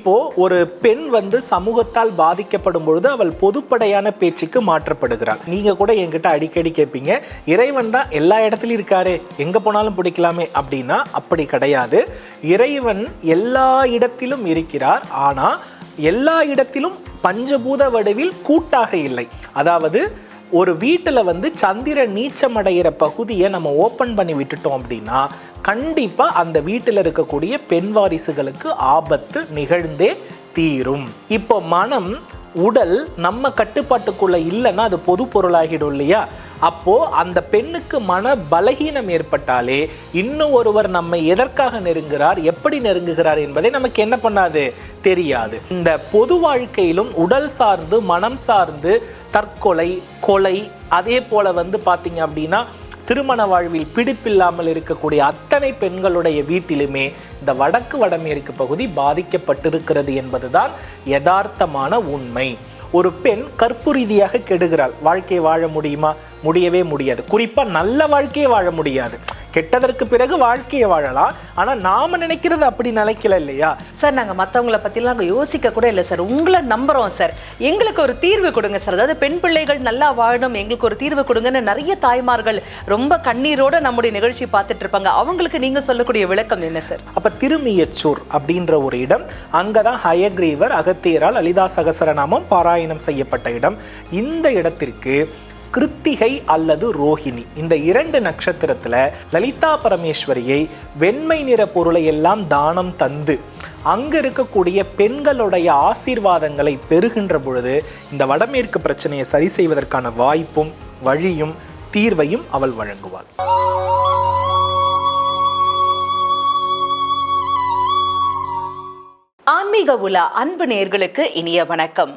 இப்போ ஒரு பெண் வந்து சமூகத்தால் பாதிக்கப்படும் பொழுது அவள் பொதுப்படையான பேச்சுக்கு மாற்றப்படுகிறாள். நீங்க கூட என்கிட்ட அடிக்கடி கேட்பீங்க இறைவன் தான் எல்லா இடத்துலயும் இருக்காரு எங்க போனாலும் பிடிக்கலாமே அப்படின்னா அப்படி கிடையாது. இறைவன் எல்லா இடத்திலும் இருக்கிறார் ஆனா எல்லா இடத்திலும் பஞ்சபூத வடிவில் கூட்டாக இல்லை. அதாவது ஒரு வீட்டில் வந்து சந்திரன் நீச்சம் அடைகிற பகுதியை நம்ம ஓப்பன் பண்ணி விட்டுட்டோம் அப்படின்னா கண்டிப்பாக அந்த வீட்டில் இருக்கக்கூடிய பெண் வாரிசுகளுக்கு ஆபத்து நிகழ்ந்தே தீரும். இப்போ மனம் உடல் நம்ம கட்டுப்பாட்டுக்குள்ளே இல்லைன்னா அது பொது பொருளாகிடும் இல்லையா? அப்போ அந்த பெண்ணுக்கு மன பலகீனம் ஏற்பட்டாலே இன்னும் ஒருவர் நம்மை எதற்காக நெருங்குகிறார் எப்படி நெருங்குகிறார் என்பதை நமக்கு என்ன பண்ணாது? தெரியாது. இந்த பொது வாழ்க்கையிலும் உடல் சார்ந்து மனம் சார்ந்து தற்கொலை கொலை அதே போல வந்து பார்த்தீங்க அப்படின்னா திருமண வாழ்வில் பிடிப்பில்லாமல் இருக்கக்கூடிய அத்தனை பெண்களுடைய வீட்டிலுமே இந்த வடக்கு வடமேற்கு பகுதி பாதிக்கப்பட்டிருக்கிறது என்பதுதான் யதார்த்தமான உண்மை. ஒரு பெண் கற்பு ரீதியாக கெடுகிறாள். வாழ்க்கையை வாழ முடியுமா? முடியவே முடியாது. குறிப்பாக நல்ல வாழ்க்கையை வாழ முடியாது. கெட்டதற்கு பிறகு வாழ்க்கையை வாழலாம். ஆனா நாம நினைக்கிறது அப்படி நினைக்கல இல்லையா? சார் நாங்க மத்தவங்கள பத்திலாம் நாங்க யோசிக்க கூட இல்லை சார். உங்களை நம்புறோம் சார். எங்களுக்கு ஒரு தீர்வு கொடுங்க சார். அதாவது பெண் பிள்ளைகள் நல்லா வாழணும் எங்களுக்கு ஒரு தீர்வு கொடுங்கன்னு நிறைய தாய்மார்கள் ரொம்ப கண்ணீரோட நம்முடைய நிகழ்ச்சி பார்த்துட்டு இருப்பாங்க. அவங்களுக்கு நீங்க சொல்லக்கூடிய விளக்கம் என்ன சார்? அப்ப திருமியச்சூர் அப்படின்ற ஒரு இடம் அங்கதான் ஹயக்ரீவர் அகத்தியரால் லலிதா சகசரநாமம் பாராயணம் செய்யப்பட்ட இடம். இந்த இடத்திற்கு கிருத்திகை அல்லது ரோஹிணி. இந்த இரண்டு நட்சத்திரத்தில் லலிதா பரமேஸ்வரியை வெண்மை நிற பொருளை எல்லாம் தானம் தந்து அங்கே இருக்கக்கூடிய பெண்களுடைய ஆசீர்வாதங்களை பெறுகின்ற பொழுது இந்த வடமேற்கு பிரச்சனையை சரி செய்வதற்கான வாய்ப்பும் வழியும் தீர்வையும் அவள் வழங்குவாள். ஆன்மீக உலா அன்பு நேர்களுக்கு இனிய வணக்கம்.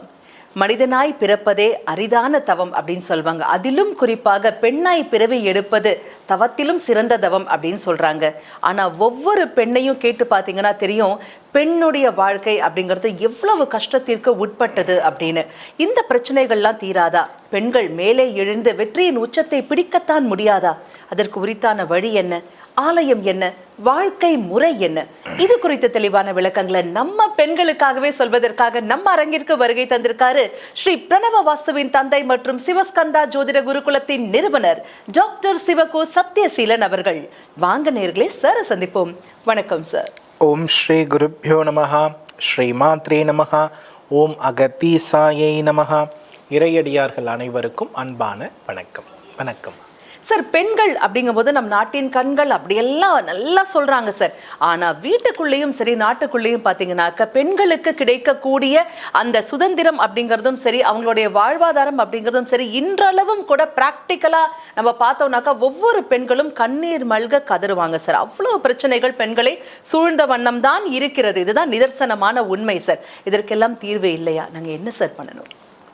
மனிதனாய் பிறப்பதே அரிதான தவம் அப்படின்னு சொல்லுவாங்க அதிலும் குறிப்பாக பெண்ணாய் பிறவி எடுப்பது தவத்திலும் சிறந்த தவம் அப்படின்னு சொல்றாங்க. ஆனா ஒவ்வொரு பெண்ணையும் கேட்டு பார்த்தீங்கன்னா தெரியும் பெண்ணுடைய வாழ்க்கை அப்படிங்கிறது எவ்வளவு கஷ்டத்திற்கு உட்பட்டது அப்படின்னு. இந்த பிரச்சனைகள்லாம் தீராதா? பெண்கள் மேலே எழுந்து வெற்றியின் உச்சத்தை பிடிக்கத்தான் முடியாதா? அதற்கு உரித்தான வழி என்ன? ஆலயம் என்ன? வாழ்க்கை முறை என்ன? இது குறித்த தெளிவான விளக்கங்களை நம்ம பெண்களுக்காகவே சொல்வதற்காக நம்ம அரங்கிற்கு வருகை தந்திருக்காரு ஸ்ரீ பிரணவ வாஸ்துவின் தந்தை மற்றும் சிவஸ்கந்தா ஜோதிட குருகுலத்தின் நிறுவனர் டாக்டர் சிவகு சத்யசீலன் அவர்கள். வாங்க நேர்களே சார சந்திப்போம். வணக்கம் சார். ஓம் ஸ்ரீ குருப்யோ நமகா ஸ்ரீ மாத்ரே நமகா ஓம் அகத்தீசாயை நமகா இறையடியார்கள் அனைவருக்கும் அன்பான வணக்கம். வணக்கம். சார் பெண்கள் அப்படிங்கும்போது நம் நாட்டின் கண்கள் அப்படியெல்லாம் நல்லா சொல்றாங்க சார். ஆனா வீட்டுக்குள்ளேயும் சரி நாட்டுக்குள்ளேயும் பாத்தீங்கன்னாக்க பெண்களுக்கு கிடைக்கக்கூடிய அந்த சுதந்திரம் அப்படிங்கிறதும் சரி அவங்களுடைய வாழ்வாதாரம் அப்படிங்கிறதும் சரி இன்றளவும் கூட பிராக்டிக்கலா நம்ம பார்த்தோம்னாக்கா ஒவ்வொரு பெண்களும் கண்ணீர் மல்க கதறுவாங்க சார். அவ்வளவு பிரச்சனைகள் பெண்களை சூழ்ந்த வண்ணம் தான் இருக்கிறது. இதுதான் நிதர்சனமான உண்மை சார். இதற்கெல்லாம் தீர்வு இல்லையா? நாங்க என்ன சார் பண்ணணும்?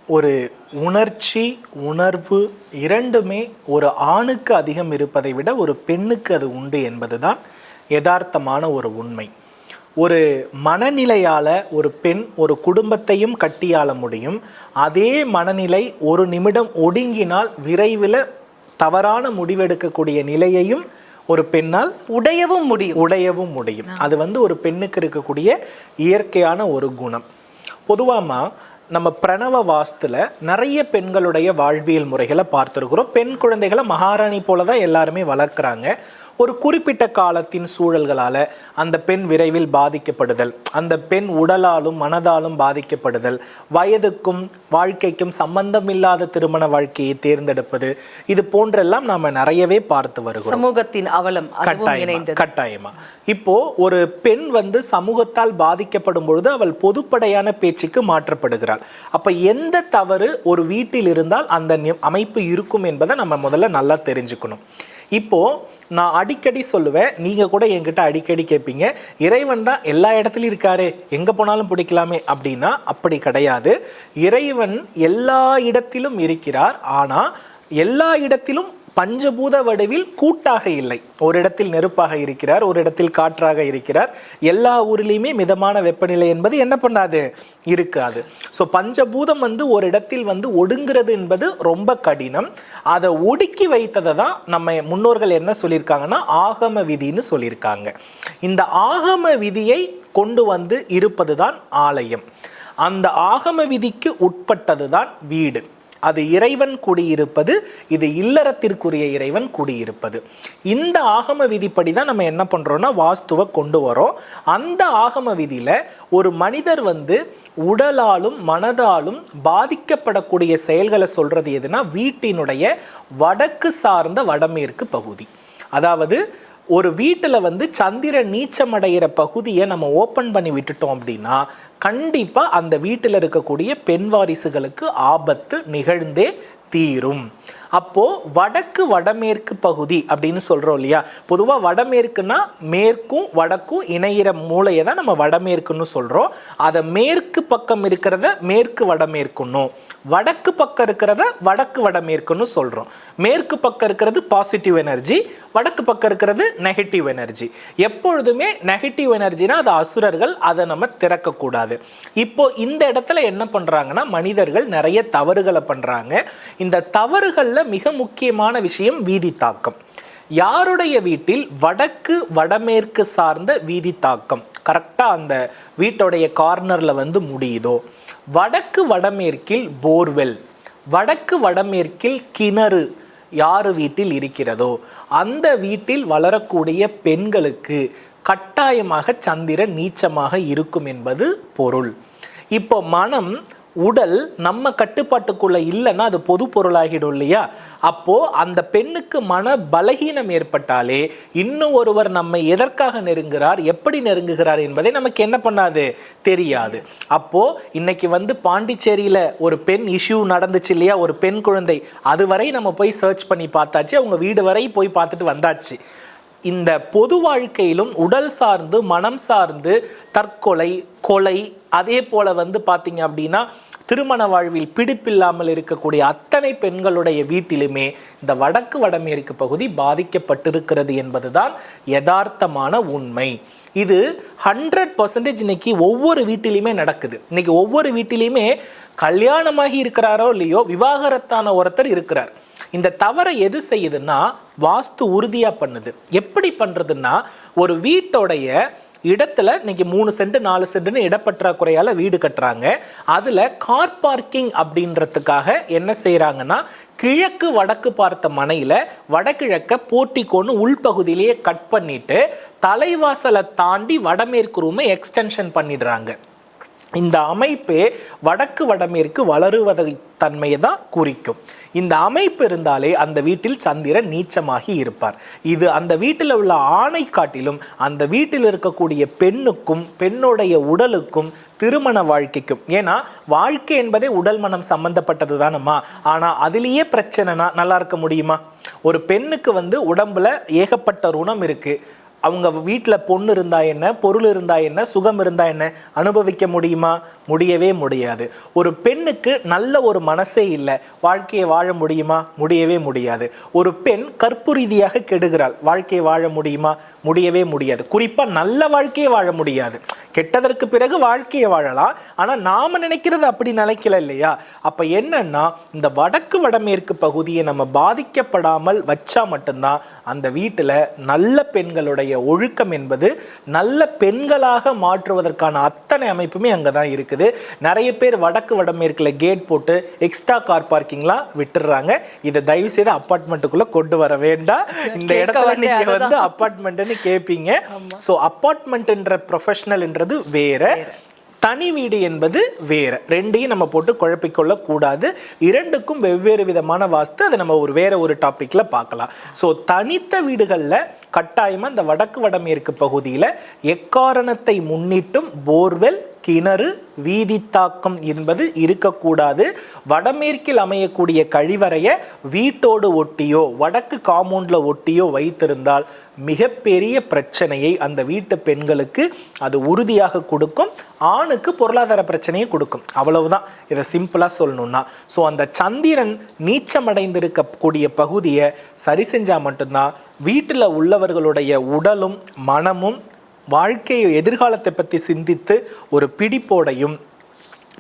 ஒரு உணர்ச்சி உணர்வு இரண்டுமே ஒரு ஆணுக்கு அதிகம் இருப்பதை விட ஒரு பெண்ணுக்கு அது உண்டு என்பதுதான் யதார்த்தமான ஒரு உண்மை. ஒரு மனநிலையால ஒரு பெண் ஒரு குடும்பத்தையும் கட்டியாள முடியும். அதே மனநிலை ஒரு நிமிடம் ஒடுங்கினால் விரைவில் தவறான முடிவெடுக்கக்கூடிய நிலையையும் ஒரு பெண்ணால் உடையவும் முடியும். உடையவும் முடியும். அது வந்து ஒரு பெண்ணுக்கு இருக்கக்கூடிய இயற்கையான ஒரு குணம். பொதுவாமா நம்ம பிரணவ வாஸ்துல நிறைய பெண்களுடைய வாழ்வியல் முறைகளை பார்த்துருக்குறோம். பெண் குழந்தைகளை மகாராணி போல தான் எல்லாருமே வளர்க்குறாங்க. ஒரு குறிப்பிட்ட காலத்தின் சூழல்களால அந்த பெண் விரைவில் பாதிக்கப்படுதல். அந்த பெண் உடலாலும் மனதாலும் பாதிக்கப்படுதல். வயதுக்கும் வாழ்க்கைக்கும் சம்பந்தம் இல்லாத திருமண வாழ்க்கையை தேர்ந்தெடுப்பது. இது போன்றெல்லாம் நாம நிறையவே பார்த்து வருகிறோம். சமூகத்தின் அவலம் கட்டாயமா கட்டாயமா. இப்போ ஒரு பெண் வந்து சமூகத்தால் பாதிக்கப்படும் பொழுது அவள் பொதுப்படையான பேச்சுக்கு மாற்றப்படுகிறாள். அப்ப எந்த தவறு ஒரு வீட்டில் இருந்தால் அந்த அமைப்பு இருக்கும் என்பதை நம்ம முதல்ல நல்லா தெரிஞ்சுக்கணும். இப்போது நான் அடிக்கடி சொல்லுவேன் நீங்கள் கூட என்கிட்ட அடிக்கடி கேட்பீங்க இறைவன் தான் எல்லா இடத்துலையும் இருக்காரு எங்கே போனாலும் பிடிக்கலாமே அப்படின்னா அப்படி கிடையாது. இறைவன் எல்லா இடத்திலும் இருக்கிறார் ஆனால் எல்லா இடத்திலும் பஞ்சபூத வடிவில் கூட்டாக இல்லை. ஒரு இடத்தில் நெருப்பாக இருக்கிறார் ஒரு இடத்தில் காற்றாக இருக்கிறார். எல்லா ஊரிலையுமே மிதமான வெப்பநிலை என்பது என்ன பண்ணாது? இருக்காது. ஸோ பஞ்சபூதம் வந்து ஒரு இடத்தில் வந்து ஒடுங்கிறது என்பது ரொம்ப கடினம். அதை ஒடுக்கி வைத்ததை தான் நம்ம முன்னோர்கள் என்ன சொல்லியிருக்காங்கன்னா ஆகம விதின்னு சொல்லியிருக்காங்க. இந்த ஆகம விதியை கொண்டு வந்து இருப்பதுதான் ஆலயம். அந்த ஆகம விதிக்கு உட்பட்டதுதான் வீடு. அது இறைவன் குடியிருப்பது இது இல்லறத்திற்குரிய இறைவன் குடியிருப்பது. இந்த ஆகம விதிப்படி தான் நம்ம என்ன பண்ணுறோன்னா வாஸ்துவை கொண்டு வரோம். அந்த ஆகம விதியில் ஒரு மனிதர் வந்து உடலாலும் மனதாலும் பாதிக்கப்படக்கூடிய செயல்களை சொல்கிறது எதுனா வீட்டினுடைய வடக்கு சார்ந்த வடமேற்கு பகுதி. அதாவது ஒரு வீட்டில் வந்து சந்திரன் நீச்சம் அடைகிற பகுதியை நம்ம ஓப்பன் பண்ணி விட்டுட்டோம் அப்படின்னா கண்டிப்பாக அந்த வீட்டில் இருக்கக்கூடிய பெண் வாரிசுகளுக்கு ஆபத்து நிகழ்ந்தே தீரும். அப்போது வடக்கு வடமேற்கு பகுதி அப்படின்னு சொல்கிறோம் இல்லையா? பொதுவாக வடமேற்குனா மேற்கும் வடக்கும் இணையிற மூலையை தான் நம்ம வடமேற்குன்னு சொல்கிறோம் அதை மேற்கு பக்கம் இருக்கிறத மேற்கு வடமேற்குன்னும் வடக்கு பக்கம் இருக்கிறத வடக்கு வடமேற்குன்னு சொல்கிறோம் மேற்கு பக்கம் இருக்கிறது பாசிட்டிவ் எனர்ஜி வடக்கு பக்கம் இருக்கிறது நெகட்டிவ் எனர்ஜி எப்பொழுதுமே நெகட்டிவ் எனர்ஜினா அது அசுரர்கள் அதை நம்ம திறக்கக்கூடாது. இப்போ இந்த இடத்துல என்ன பண்ணுறாங்கன்னா மனிதர்கள் நிறைய தவறுகளை பண்ணுறாங்க இந்த தவறுகளில் மிக முக்கியமான விஷயம் வீதி தாக்கம். யாருடைய வீட்டில் வடக்கு வடமேற்கு சார்ந்த வீதி தாக்கம்? கரெக்டாக அந்த வீட்டுடைய கார்னர்ல வந்து முடியுதோ? வடக்கு வடமேற்கில் போர்வெல் வடக்கு வடமேற்கில் கிணறு யார் வீட்டில் இருக்கிறதோ அந்த வீட்டில் வளரக்கூடிய பெண்களுக்கு கட்டாயமாக சந்திரன் நீச்சமாக இருக்கும் என்பது பொருள். இப்போ மனம் உடல் நம்ம கட்டுப்பாட்டுக்குள்ள இல்லைன்னா அது பொது பொருளாகிடும் இல்லையா? அப்போ அந்த பெண்ணுக்கு மன பலகீனம் ஏற்பட்டாலே இன்னும் ஒருவர் நம்மை எதற்காக நெருங்குகிறார் எப்படி நெருங்குகிறார் என்பதை நமக்கு என்ன பண்ணாது? தெரியாது. அப்போ இன்னைக்கு வந்து பாண்டிச்சேரியில ஒரு பெண் இஷ்யூ நடந்துச்சு இல்லையா? ஒரு பெண் குழந்தை. அதுவரை நம்ம போய் சர்ச் பண்ணி பார்த்தாச்சு. அவங்க வீடு வரை போய் பார்த்துட்டு வந்தாச்சு. இந்த பொது வாழ்க்கையிலும் உடல் சார்ந்து மனம் சார்ந்து தற்கொலை கொலை அதே போல வந்து பார்த்தீங்க அப்படின்னா திருமண வாழ்வில் பிடிப்பில்லாமல் இருக்கக்கூடிய அத்தனை பெண்களுடைய வீட்டிலுமே இந்த வடக்கு வடமேற்கு பகுதி பாதிக்கப்பட்டிருக்கிறது என்பதுதான் யதார்த்தமான உண்மை. இது ஹண்ட்ரட் பர்சன்டேஜ் இன்னைக்கு ஒவ்வொரு வீட்டிலையுமே நடக்குது. இன்னைக்கு ஒவ்வொரு வீட்டிலையுமே கல்யாணமாகி இருக்கிறாரோ இல்லையோ விவாகரத்தான ஒருத்தர் இருக்கிறார். இந்த தவறை எது செய்யுதுன்னா வாஸ்து உறுதியாக பண்ணுது. எப்படி பண்ணுறதுன்னா ஒரு வீட்டோடைய இடத்துல இன்னைக்கு மூணு சென்ட் நாலு சென்ட்னு இடப்பற்றாக்குறையால் வீடு கட்டுறாங்க. அதில் கார் பார்க்கிங் அப்படின்றதுக்காக என்ன செய்கிறாங்கன்னா கிழக்கு வடக்கு பார்த்த மனையில் வடகிழக்க போர்ட்டிக்கோன்னு உள்பகுதியிலேயே கட் பண்ணிட்டு தலைவாசலை தாண்டி வடமேற்கு ரூமை எக்ஸ்டென்ஷன் பண்ணிடுறாங்க. இந்த அமைப்பே வடக்கு வடமேற்கு வளருவதை தன்மையை தான் குறிக்கும். இந்த அமைப்பு இருந்தாலே அந்த வீட்டில் சந்திரன் நீச்சமாகி இருப்பார். இது அந்த வீட்டில் உள்ள ஆணை காட்டிலும் அந்த வீட்டில் இருக்கக்கூடிய பெண்ணுக்கும் பெண்ணுடைய உடலுக்கும் திருமண வாழ்க்கைக்கும். ஏன்னா வாழ்க்கை என்பதே உடல் மனம் சம்பந்தப்பட்டது தானம்மா ஆனால் அதுலேயே பிரச்சனைனா நல்லா இருக்க முடியுமா? ஒரு பெண்ணுக்கு வந்து உடம்புல ஏகப்பட்ட ருணம் இருக்குது அவங்க வீட்டில் பொண்ணு இருந்தா என்ன பொருள் இருந்தா என்ன சுகம் இருந்தா என்ன அனுபவிக்க முடியுமா? முடியவே முடியாது. ஒரு பெண்ணுக்கு நல்ல ஒரு மனசே இல்லை வாழ்க்கையை வாழ முடியுமா? முடியவே முடியாது. ஒரு பெண் கற்பு ரீதியாக கெடுகிறாள் வாழ்க்கையை வாழ முடியுமா? முடியவே முடியாது. குறிப்பாக நல்ல வாழ்க்கையை வாழ முடியாது. கெட்டதற்கு பிறகு வாழ்க்கையை வாழலாம். ஆனால் நாம் நினைக்கிறது அப்படி நினைக்கல இல்லையா? அப்போ என்னன்னா இந்த வடக்கு வடமேற்கு பகுதியை நம்ம பாதிக்கப்படாமல் வச்சா மட்டும்தான் அந்த வீட்டில் நல்ல பெண்களுடைய ஒழுக்கம் என்பது நல்ல பெண்களாக மாற்றுவதற்கான அத்தனை அமைப்புமே அங்கே தான் இருக்குது. நிறைய பேர் வடக்கு வடமேற்குல கேட் போட்டு எக்ஸ்ட்ரா கார் பார்க்கிங்லாம் விட்டுடுறாங்க இதை தயவு செய்து அப்பார்ட்மெண்ட்டுக்குள்ள கொண்டு வர வேண்டாம். இந்த இடத்துல வந்தேன், நீங்க வந்து அதுதான். அப்பார்ட்மெண்ட்னு கேட்பீங்க ஸோ அப்பார்ட்மெண்ட்ன்ற ப்ரொஃபஷனல்ன்றது வேற. தனி வீடு என்பது வேற. ரெண்டையும் நம்ம போட்டு குழப்பிக்கொள்ள கூடாது. இரண்டுக்கும் வெவ்வேறு விதமான வாஸ்து. அதை நம்ம ஒரு வேற ஒரு டாபிக்ல பார்க்கலாம். ஸோ தனித்த வீடுகளில் கட்டாயமாக இந்த வடக்கு வடமேற்கு பகுதியில் எக்காரணத்தை முன்னிட்டும் போர்வெல் கிணறு வீதித்தாக்கம் என்பது இருக்கக்கூடாது. வடமேற்கில் அமையக்கூடிய கழிவறையை வீட்டோடு ஒட்டியோ வடக்கு காமௌண்டில் ஒட்டியோ வைத்திருந்தால் மிகப்பெரிய பிரச்சனையை அந்த வீட்டு பெண்களுக்கு அது உறுதியாக கொடுக்கும். ஆணுக்கு பொருளாதார பிரச்சனையை கொடுக்கும். அவ்வளவுதான். இதை சிம்பிளாக சொல்லணும்னா. ஸோ அந்த சந்திரன் நீச்சமடைந்திருக்கக்கூடிய பகுதியை சரி செஞ்சால் மட்டும்தான் வீட்டில் உள்ளவர்களுடைய உடலும் மனமும் வாழ்க்கையை எதிர்காலத்தை பற்றி சிந்தித்து ஒரு பிடிப்போடையும்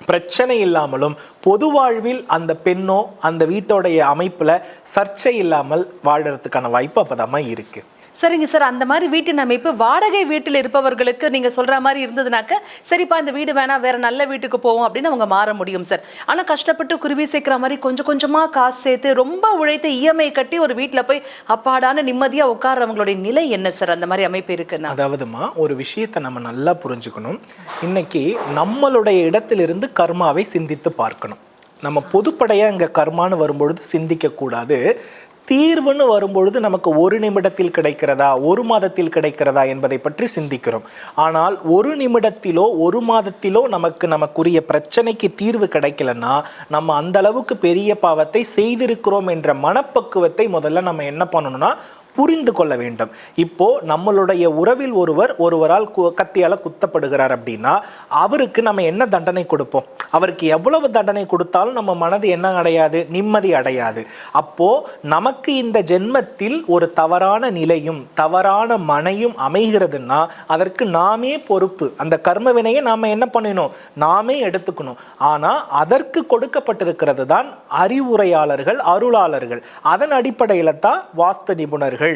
பிரச்சனை இல்லாமலும் பொது வாழ்வில் அந்த பெண்ணோ அந்த வீட்டோடைய அமைப்பில் சர்ச்சை இல்லாமல் வாழறதுக்கான வாய்ப்பு அப்போதாம இருக்குது சரிங்க சார் அந்த மாதிரி வீட்டின் அமைப்பு வாடகை வீட்டில் இருப்பவர்களுக்கு நீங்கள் சொல்கிற மாதிரி இருந்ததுனாக்க சரிப்பா இந்த வீடு வேணாம் வேறு நல்ல வீட்டுக்கு போவோம் அப்படின்னு அவங்க மாற முடியும் சார். ஆனால் கஷ்டப்பட்டு குருவி சேர்க்குற மாதிரி கொஞ்சம் கொஞ்சமாக காசு சேர்த்து ரொம்ப உழைத்து இஎம்ஐ கட்டி ஒரு வீட்டில் போய் அப்பாடான நிம்மதியாக உட்கார்றவங்களுடைய நிலை என்ன சார்? அந்த மாதிரி அமைப்பு இருக்குன்னா? அதாவதுமா ஒரு விஷயத்தை நம்ம நல்லா புரிஞ்சுக்கணும். இன்னைக்கு நம்மளுடைய இடத்திலிருந்து கர்மாவை சிந்தித்து பார்க்கணும். நம்ம பொதுப்படையாக இங்கே கர்மான்னு வரும்பொழுது சிந்திக்கக்கூடாது. தீர்வுன்னு வரும்பொழுது நமக்கு ஒரு நிமிடத்தில் கிடைக்கிறதா ஒரு மாதத்தில் கிடைக்கிறதா என்பதை பற்றி சிந்திக்கிறோம். ஆனால் ஒரு நிமிடத்திலோ ஒரு மாதத்திலோ நமக்கு நமக்குரிய பிரச்சனைக்கு தீர்வு கிடைக்கலன்னா நம்ம அந்த அளவுக்கு பெரிய பாவத்தை செய்திருக்கிறோம் என்ற மனப்பக்குவத்தை முதல்ல நம்ம என்ன பண்ணணும்னா புரிந்து கொள்ள வேண்டும். இப்போ நம்மளுடைய உறவில் ஒருவர் ஒருவரால் கு- குத்தப்படுகிறார் அப்படின்னா அவருக்கு நம்ம என்ன தண்டனை கொடுப்போம்? அவருக்கு எவ்வளவு தண்டனை கொடுத்தாலும் நம்ம மனது என்ன அடையாது? நிம்மதி அடையாது. அப்போ நமக்கு இந்த ஜென்மத்தில் ஒரு தவறான நிலையும் தவறான மனையும் அமைகிறதுன்னா அதற்கு நாமே பொறுப்பு. அந்த கர்ம வினையை நாம் என்ன பண்ணணும் நாமே எடுத்துக்கணும். ஆனால் அதற்கு கொடுக்கப்பட்டிருக்கிறது தான் அறிவுரையாளர்கள் அருளாளர்கள். அதன் அடிப்படையில தான் வாஸ்து நிபுணர்கள்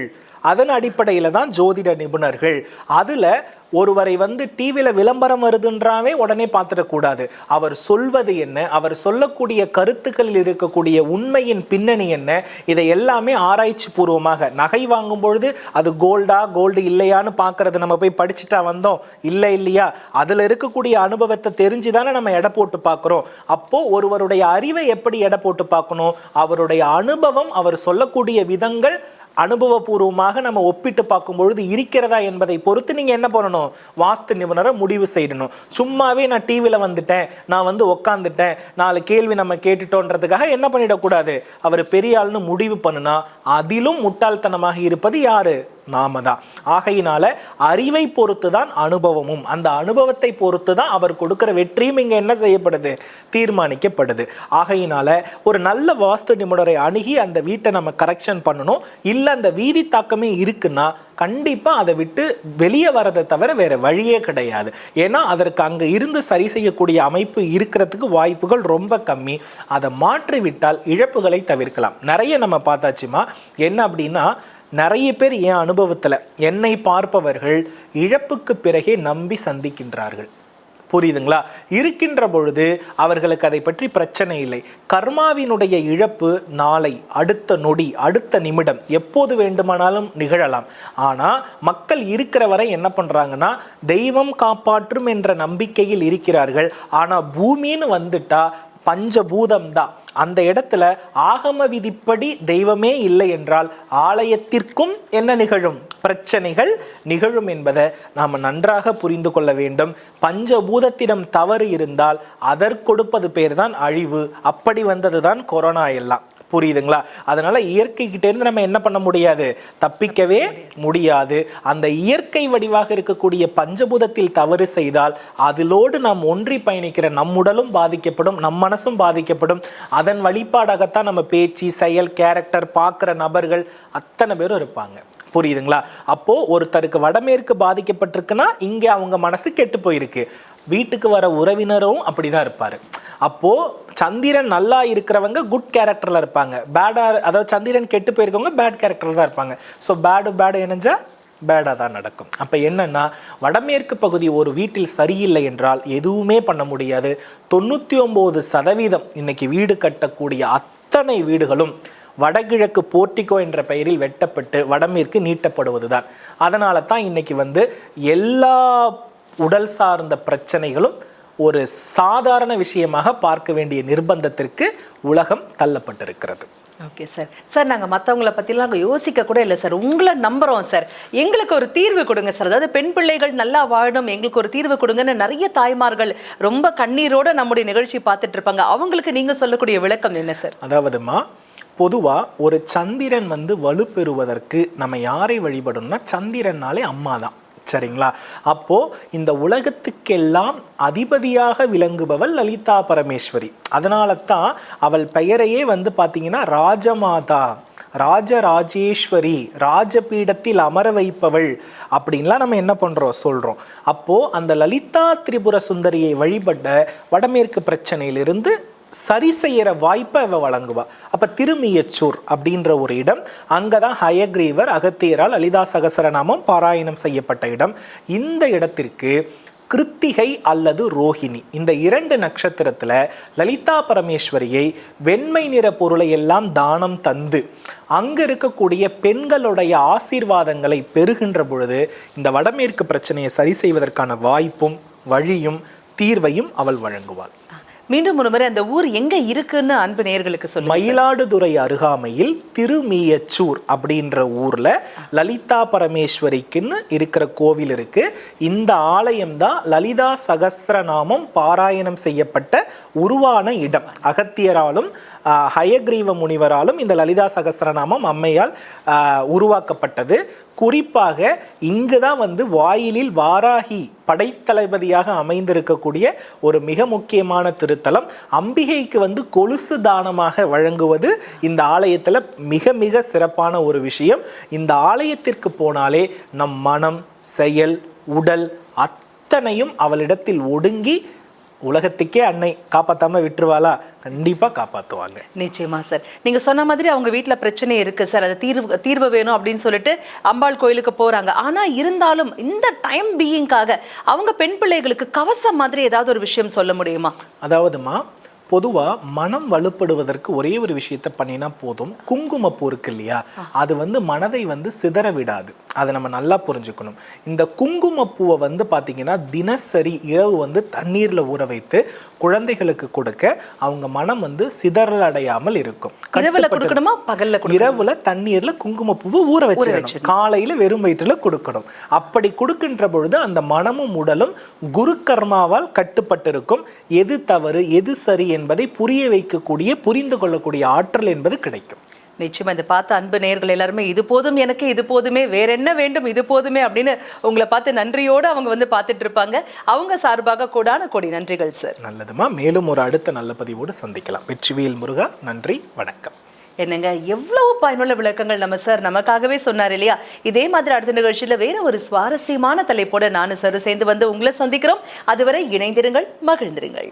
அதன் அடிப்படையில் தான் ஜோதிட நிபுணர்கள். அதில் ஒருவரை வந்து டிவியில் விளம்பரம் வருதுன்றாவே உடனே பார்த்துடக்கூடாது அவர் சொல்வது என்ன? அவர் சொல்லக்கூடிய கருத்துக்களில் இருக்கக்கூடிய உண்மையின் பின்னணி என்ன? இதை எல்லாமே ஆராய்ச்சி பூர்வமாக. நகை வாங்கும் பொழுது அது கோல்டா கோல்டு இல்லையான்னு பார்க்கறது நம்ம போய் படிச்சுட்டா வந்தோம். இல்லை இல்லையா? அதில் இருக்கக்கூடிய அனுபவத்தை தெரிஞ்சு தானே நம்ம எடை போட்டு பார்க்குறோம். அப்போது ஒருவருடைய அறிவை எப்படி எடை போட்டு பார்க்கணும்? அவருடைய அனுபவம் அவர் சொல்லக்கூடிய விதங்கள் அனுபவபூர்வமாக நம்ம ஒப்பிட்டு பார்க்கும் பொழுது இருக்கிறதா என்பதை பொறுத்து நீங்கள் என்ன பண்ணணும்? வாஸ்து நிபுணரை முடிவு செய்யணும். சும்மாவே நான் டிவியில் வந்துட்டேன் நான் வந்து உக்காந்துட்டேன் நாலு கேள்வி நம்ம கேட்டுட்டோன்றதுக்காக என்ன பண்ணிடக்கூடாது? அவர் பெரிய ஆள்னு முடிவு பண்ணுனா அதிலும் முட்டாள்தனமாக இருப்பது யாரு? நாம தான் ஆகையினால அறிவை பொறுத்து தான் அனுபவமும். அந்த அனுபவத்தை பொறுத்து தான் அவர் கொடுக்கிற வெற்றியும் இங்கே என்ன செய்யப்படுது? தீர்மானிக்கப்படுது. ஆகையினால ஒரு நல்ல வாஸ்து நிபுணரை அணுகி அந்த வீட்டை நம்ம கரெக்ஷன் பண்ணணும். இல்லை அந்த வீதி தாக்கமே இருக்குன்னா கண்டிப்பாக அதை விட்டு வெளியே வரதை தவிர வேற வழியே கிடையாது. ஏன்னா அதற்கு அங்கே இருந்து சரி செய்யக்கூடிய அமைப்பு இருக்கிறதுக்கு வாய்ப்புகள் ரொம்ப கம்மி. அதை மாற்றி விட்டால் இழப்புகளை தவிர்க்கலாம். நிறைய நம்ம பார்த்தாச்சுமா? என்ன அப்படின்னா நிறைய பேர் என் அனுபவத்தில் என்னை பார்ப்பவர்கள் இழப்புக்கு பிறகே நம்பி சந்திக்கின்றார்கள். புரியுதுங்களா? இருக்கின்ற பொழுது அவர்களுக்கு அதை பற்றி பிரச்சனை இல்லை. கர்மாவினுடைய இழப்பு நாளை அடுத்த நொடி அடுத்த நிமிடம் எப்போது வேண்டுமானாலும் நிகழலாம். ஆனால் மக்கள் இருக்கிற வரை என்ன பண்ணுறாங்கன்னா தெய்வம் காப்பாற்றும் என்ற நம்பிக்கையில் இருக்கிறார்கள். ஆனால் பூமின்னு வந்துட்டா பஞ்சபூதம் தான் அந்த இடத்துல ஆகம விதிப்படி தெய்வமே இல்லை என்றால் ஆலயத்திற்கும் என்ன நிகழும்? பிரச்சனைகள் நிகழும் என்பதை நாம் நன்றாக புரிந்து கொள்ள வேண்டும். பஞ்சபூதத்திடம் தவறு இருந்தால் அதற்கொடுப்பது பேர் தான் அழிவு. அப்படி வந்தது தான் கொரோனா எல்லாம். புரியுதுங்களா? அதனால இயற்கை நம்ம என்ன பண்ண முடியாது? தப்பிக்கவே முடியாது. அந்த இயற்கை வடிவாக இருக்கக்கூடிய பஞ்சபூதத்தில் தவறு செய்தால் அதிலோடு நாம் ஒன்றி பயணிக்கிற நம் உடலும் பாதிக்கப்படும் நம் மனசும் பாதிக்கப்படும். அதன் வழிபாடாகத்தான் நம்ம பேச்சு செயல் கேரக்டர் பார்க்குற நபர்கள் அத்தனை பேரும் இருப்பாங்க. புரியுதுங்களா? அப்போ ஒருத்தருக்கு வடமேற்கு பாதிக்கப்பட்டிருக்குன்னா இங்கே அவங்க மனசு கெட்டு போயிருக்கு. வீட்டுக்கு வர உறவினரும் அப்படிதான் இருப்பாரு. அப்போ சந்திரன் நல்லா இருக்கிறவங்க குட் கேரக்டர்ல இருப்பாங்க. பேடா அதாவது சந்திரன் கெட்டு போயிருக்கவங்க பேட் கேரக்டர்ல தான் இருப்பாங்க. ஸோ பேடு பேடு இணைஞ்சா பேடாக தான் நடக்கும். அப்போ என்னன்னா வடமேற்கு பகுதி ஒரு வீட்டில் சரியில்லை என்றால் எதுவுமே பண்ண முடியாது. தொண்ணூற்றி ஒம்பது சதவீதம் இன்னைக்கு வீடு கட்டக்கூடிய அத்தனை வீடுகளும் வடகிழக்கு போர்ட்டிகோ என்ற பெயரில் வெட்டப்பட்டு வடமேற்கு நீட்டப்படுவது தான் அதனால தான் இன்னைக்கு வந்து எல்லா உடல் சார்ந்த பிரச்சனைகளும் ஒரு சாதாரண விஷயமாக பார்க்க வேண்டிய நிர்பந்தத்திற்கு உலகம் தள்ளப்பட்டிருக்கிறது. ஓகே சார் சார் நாங்கள் மற்றவங்கள பற்றிலாம் நாங்கள் யோசிக்க கூட இல்லை சார் உங்களை நம்புகிறோம் சார் எங்களுக்கு ஒரு தீர்வு கொடுங்க சார் அதாவது பெண் பிள்ளைகள் நல்லா வாழணும் எங்களுக்கு ஒரு தீர்வு கொடுங்கன்னு நிறைய தாய்மார்கள் ரொம்ப கண்ணீரோட நம்முடைய நிகழ்ச்சி பார்த்துட்டு இருப்பாங்க. அவங்களுக்கு நீங்கள் சொல்லக்கூடிய விளக்கம் என்ன சார் அதாவதுமா பொதுவா ஒரு சந்திரன் வந்து வலுப்பெறுவதற்கு நம்ம யாரை வழிபடணும்னா சந்திரனாலே அம்மா தான் சரிங்களா? அப்போ இந்த உலகத்துக்கெல்லாம் அதிபதியாக விளங்குபவள் லலிதா பரமேஸ்வரி. அதனால தான் அவள் பெயரையே வந்து பார்த்தீங்கன்னா ராஜமாதா ராஜராஜேஸ்வரி ராஜபீடத்தில் அமர வைப்பவள் அப்படின்லாம் நம்ம என்ன பண்ணுறோம் சொல்கிறோம் அப்போது அந்த லலிதா திரிபுர சுந்தரியை வழிபட்ட வடமேற்கு பிரச்சனையிலிருந்து சரி செய்கிற வாய்ப்பை அவ வழங்குவா. அப்போ திருமியச்சூர் அப்படின்ற ஒரு இடம் அங்கதான் ஹயக்ரீவர் அகத்தியரால் லலிதா சகசரநாமம் பாராயணம் செய்யப்பட்ட இடம். இந்த இடத்திற்கு கிருத்திகை அல்லது ரோஹிணி இந்த இரண்டு நட்சத்திரத்தில் லலிதா பரமேஸ்வரியை வெண்மை நிற பொருளை எல்லாம் தானம் தந்து அங்கே இருக்கக்கூடிய பெண்களுடைய ஆசீர்வாதங்களை பெறுகின்ற பொழுது இந்த வடமேற்கு பிரச்சனையை சரி செய்வதற்கான வாய்ப்பும் வழியும் தீர்வையும் அவள் வழங்குவாள். மீண்டும் ஒரு முறை அந்த ஊர் எங்க இருக்குன்னு அன்பு நேர்களுக்கு சொல்லுங்க மயிலாடுதுறை அருகாமையில் திருமியச்சூர் அப்படின்ற ஊர்ல லலிதா பரமேஸ்வரிக்குன்னு இருக்கிற கோவில் இருக்கு. இந்த ஆலயம் தான் லலிதா சகசிரநாமம் பாராயணம் செய்யப்பட்ட உருவான இடம். அகத்தியராலும் ஹயக்ரீவ முனிவராலும் இந்த லலிதா சகஸ்ரநாமம் அம்மையால் உருவாக்கப்பட்டது. குறிப்பாக இங்கு தான் வந்து வாயிலில் வாராகி படைத்தளபதியாக அமைந்திருக்கக்கூடிய ஒரு மிக முக்கியமான திருத்தலம். அம்பிகைக்கு வந்து கொலுசு தானமாக வழங்குவது இந்த ஆலயத்தில் மிக மிக சிறப்பான ஒரு விஷயம். இந்த ஆலயத்திற்கு போனாலே நம் மனம் செயல் உடல் அத்தனையும் அவளிடத்தில் ஒடுங்கி உலகத்துக்கே அன்னை காப்பாத்தாம விட்டுருவாளா? கண்டிப்பா காப்பாத்துவாங்க. நிச்சயமா சார் நீங்க சொன்ன மாதிரி அவங்க வீட்ல பிரச்சனை இருக்கு சார் அது தீர்வு தீர்வு வேணும் அப்படின்னு சொல்லிட்டு அம்பாள் கோயிலுக்கு போறாங்க. ஆனா இருந்தாலும் இந்த டைம் பீயிங்காக அவங்க பெண் பிள்ளைகளுக்கு கவசம் மாதிரி ஏதாவது ஒரு விஷயம் சொல்ல முடியுமா? அதாவதுமா பொதுவா மனம் வலுப்படுவதற்கு ஒரே ஒரு விஷயத்த பண்ணினா போதும். குங்குமப்பூ இருக்கு இல்லையா? அது வந்து மனதை வந்து சிதற விடாது. அதை நம்ம நல்லா புரிஞ்சுக்கணும். இந்த குங்குமப்பூவை வந்து பாத்தீங்கன்னா தினசரி இரவு வந்து தண்ணீர்ல ஊற வைத்து குழந்தைகளுக்கு கொடுக்க அவங்க மனம் வந்து சிதறல் அடையாமல் இருக்கும் பகல்ல? இரவுல தண்ணீர்ல குங்குமப்பூவை ஊற வச்சிடணும். காலையில வெறும் வயிற்றுல கொடுக்கணும். அப்படி கொடுக்கின்ற பொழுது அந்த மனமும் உடலும் குரு கர்மாவால் கட்டுப்பட்டிருக்கும். எது தவறு எது சரி என்பதை புரிய வைக்கக்கூடிய புரிந்து கொள்ளக்கூடிய ஆற்றல் என்பது கிடைக்கும். நிச்சயமா இதை பார்த்த அன்பு நேயர்கள் எல்லாருமே இது போதும் எனக்கு இது போதுமே வேற என்ன வேண்டும் இது போதுமே அப்படின்னு உங்களை பார்த்து நன்றியோடு அவங்க வந்து பார்த்துட்டு இருப்பாங்க. அவங்க சார்பாக கூடான கொடி நன்றிகள் சார். நல்லதுமா? மேலும் ஒரு அடுத்த நல்ல பதிவோடு சந்திக்கலாம். வெற்றிவேல் முருகா நன்றி வணக்கம். என்னங்க எவ்வளவு பயனுள்ள விளக்கங்கள் நம்ம சார் நமக்காகவே சொன்னார் இல்லையா? இதே மாதிரி அடுத்த நிகழ்ச்சியில வேற ஒரு சுவாரஸ்யமான தலைப்போட நானும் சார் சேர்ந்து வந்து உங்களை சந்திக்கிறோம். அதுவரை இணைந்திருங்கள் மகிழ்ந்திருங்கள்.